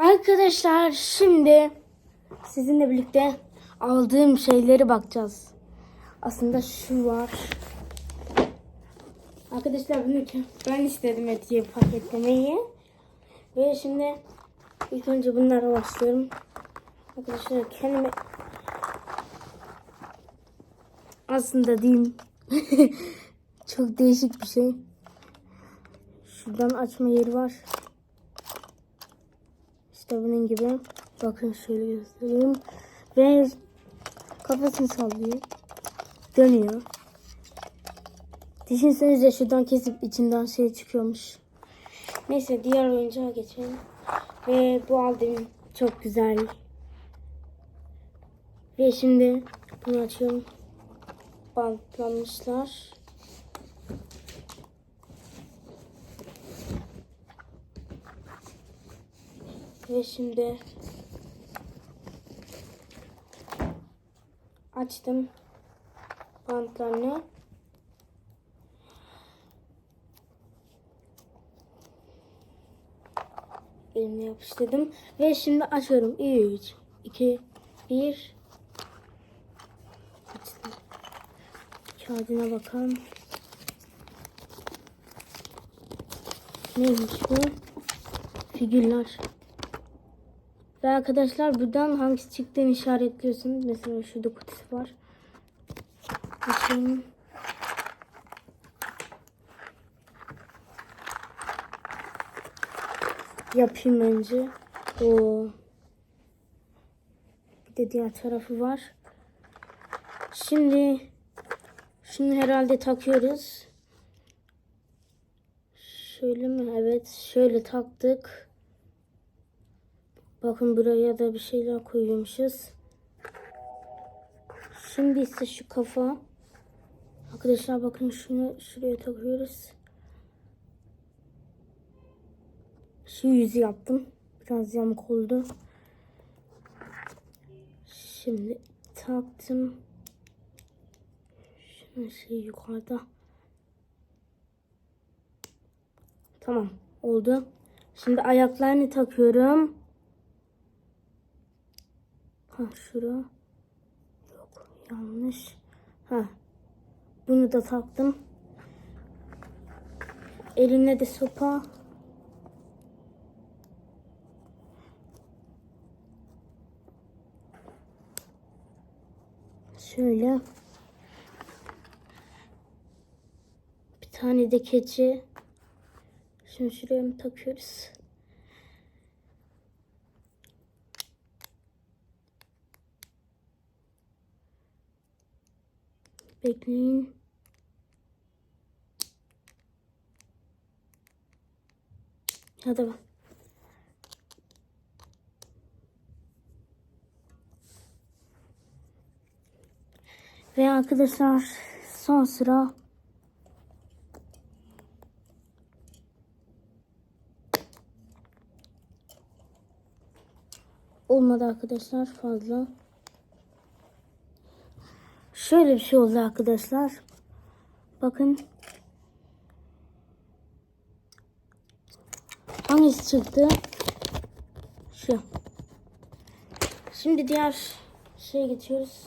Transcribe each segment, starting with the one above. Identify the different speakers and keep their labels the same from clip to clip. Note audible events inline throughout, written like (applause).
Speaker 1: Arkadaşlar şimdi sizinle birlikte aldığım şeyleri bakacağız. Aslında şu var. Arkadaşlar bunu ben istedim etiye paketlemeyi. Ve şimdi ilk önce bunlara başlıyorum. Arkadaşlar kendime aslında diyeyim (laughs) çok değişik bir şey. Şuradan açma yeri var. İşte bunun gibi. Bakın şöyle göstereyim. Ve kafasını sallıyor. Dönüyor. Düşünsenize şuradan kesip içinden şey çıkıyormuş. Neyse diğer oyuncağa geçelim. Ve bu aldığım çok güzel. Ve şimdi bunu açıyorum. Bantlanmışlar. Ve şimdi açtım bantlarını. Elimle yapıştırdım. Ve şimdi açıyorum. 3, 2, 1. Açtım. Kağıdına bakalım. Neymiş bu? Figürler. Ve arkadaşlar buradan hangisi çıktığını işaretliyorsunuz. Mesela şurada kutusu var. Açayım. Yapayım önce. Oo. Bir de diğer tarafı var. Şimdi şunu herhalde takıyoruz. Şöyle mi? Evet. Şöyle taktık. Bakın buraya da bir şeyler koyuyormuşuz. Şimdi ise şu kafa. Arkadaşlar bakın şunu şuraya takıyoruz. Şu yüzü yaptım. Biraz yamuk oldu. Şimdi taktım. Şunun şey yukarıda. Tamam oldu. Şimdi ayaklarını takıyorum. Ha şura. Yok yanlış. Ha. Bunu da taktım. Eline de sopa. Şöyle. Bir tane de keçi. Şimdi şuraya mı takıyoruz? Bekleyin. Hadi bak. Ve arkadaşlar son sıra olmadı arkadaşlar fazla. Şöyle bir şey oldu arkadaşlar. Bakın. Hangisi çıktı? Şu. Şimdi diğer şeye geçiyoruz.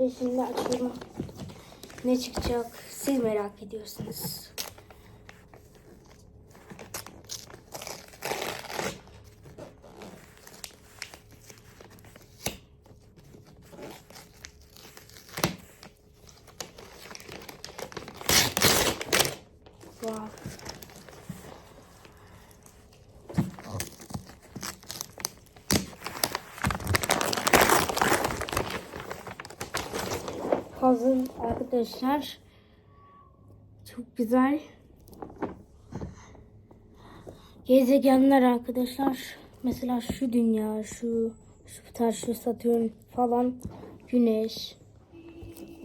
Speaker 1: Ve şimdi açıyorum. Ne çıkacak? Siz merak ediyorsunuz. Puzzle arkadaşlar. Çok güzel. Gezegenler arkadaşlar. Mesela şu dünya, şu Jüpiter, şu Satürn falan. Güneş.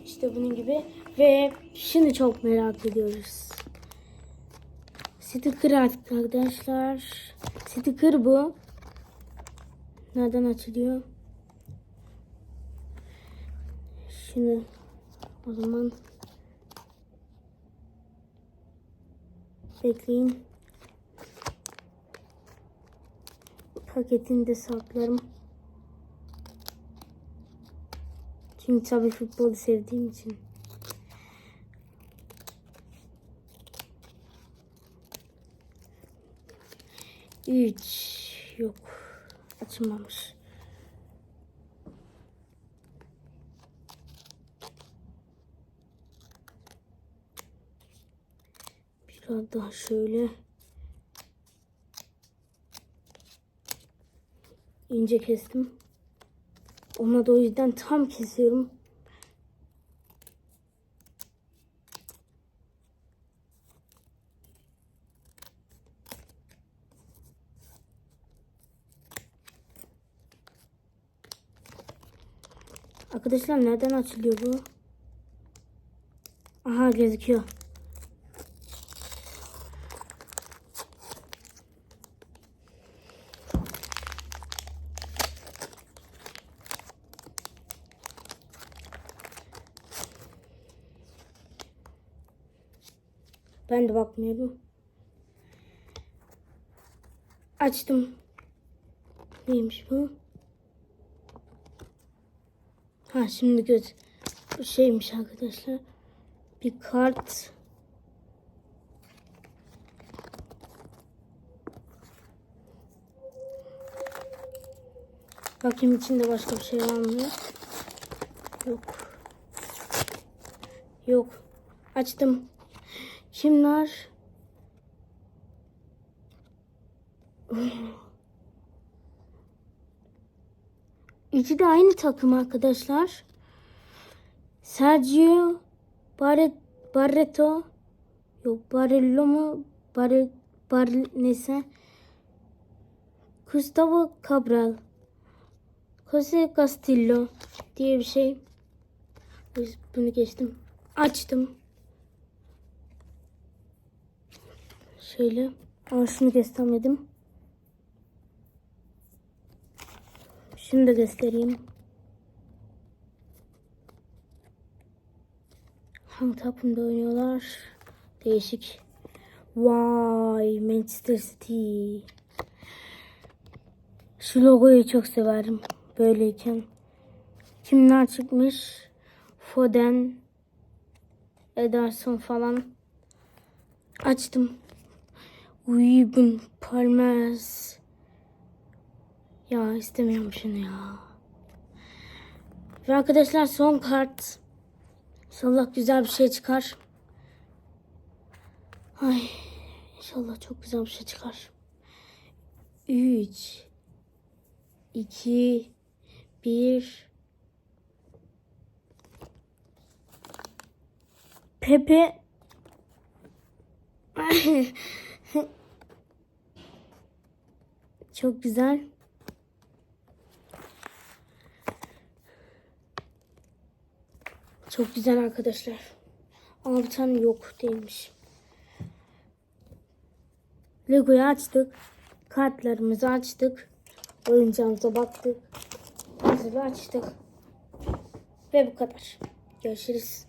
Speaker 1: İşte bunun gibi. Ve şimdi çok merak ediyoruz. Sticker arkadaşlar. Sticker bu. Nereden açılıyor? Şunu O zaman bekleyin. Paketini de saklarım. Çünkü tabii futbolu sevdiğim için. Üç yok açılmamış. Daha şöyle ince kestim. Ona da o yüzden tam kesiyorum. Arkadaşlar nereden açılıyor bu? Aha gözüküyor. Ben de bakmıyorum. Açtım. Neymiş bu? Ha şimdi göz bu şeymiş arkadaşlar. Bir kart. Bakayım içinde başka bir şey var mı? Yok. Yok. Açtım. Kimler? İkisi de aynı takım arkadaşlar. Sergio Barret, Barreto yok Barello mu Barre, Bar neyse Gustavo Cabral Jose Castillo diye bir şey. Bunu geçtim. Açtım. Şöyle. Ama şunu göstermedim. Şunu da göstereyim. Hangi takımda oynuyorlar? Değişik. Vay Manchester City. Şu logoyu çok severim. Böyleyken. Kimler çıkmış? Foden, Ederson falan. Açtım. Uygun Palmers. Ya istemiyorum şunu ya. Ve arkadaşlar son kart. İnşallah güzel bir şey çıkar. Ay inşallah çok güzel bir şey çıkar. 3 2 1 Pepe (laughs) Çok güzel. Çok güzel arkadaşlar. Ama yok değilmiş. Lego'yu açtık. Kartlarımızı açtık. Oyuncağımıza baktık. Hazırı açtık. Ve bu kadar. Görüşürüz.